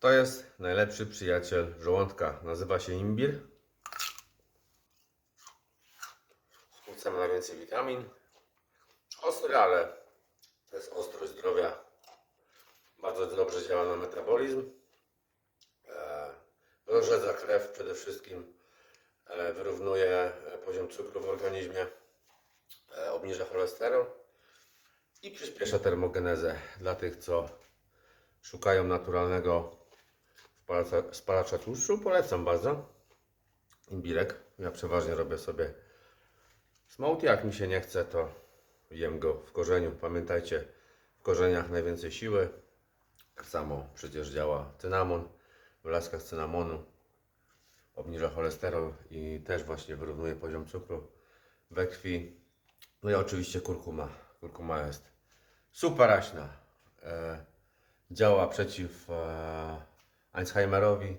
To jest najlepszy przyjaciel żołądka. Nazywa się imbir. Chcemy najwięcej witamin. Ostry, ale to jest ostrość zdrowia. Bardzo dobrze działa na metabolizm. E, Rozrzedza krew przede wszystkim. E, Wyrównuje e, poziom cukru w organizmie. Obniża cholesterol. I przyspiesza termogenezę dla tych, co szukają naturalnego spalacza, tłuszczu. Polecam bardzo. Imbirek. Ja przeważnie robię sobie smoothie. Jak mi się nie chce, to jem go w korzeniu. Pamiętajcie, w korzeniach najwięcej siły. Tak samo przecież działa cynamon. W laskach cynamonu obniża cholesterol i też właśnie wyrównuje poziom cukru we krwi. No i oczywiście kurkuma. Kurkuma jest superaśna. E, działa przeciw e, Alzheimerowi.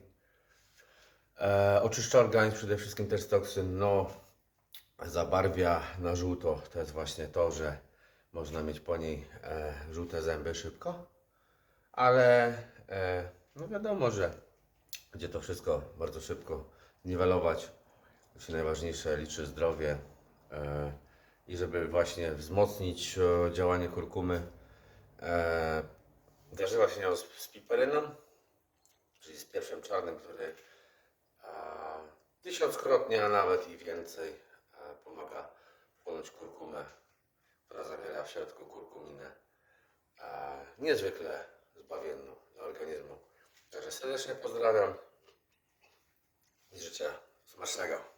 E, oczyszcza organizm przede wszystkim też z toksyn. No, zabarwia na żółto. To jest właśnie to, że można mieć po niej e, żółte zęby szybko. Ale e, no wiadomo, że gdzie to wszystko bardzo szybko niwelować. Się najważniejsze liczy zdrowie e, i żeby właśnie wzmocnić e, działanie kurkumy. E, Darzyła się nią z, z piperyną, z pieprzem czarnym, który a, tysiąckrotnie, a nawet i więcej e, pomaga wchłonąć kurkumę, która zawiera w środku kurkuminę e, niezwykle zbawienną dla organizmu. Także serdecznie pozdrawiam i życzę smacznego.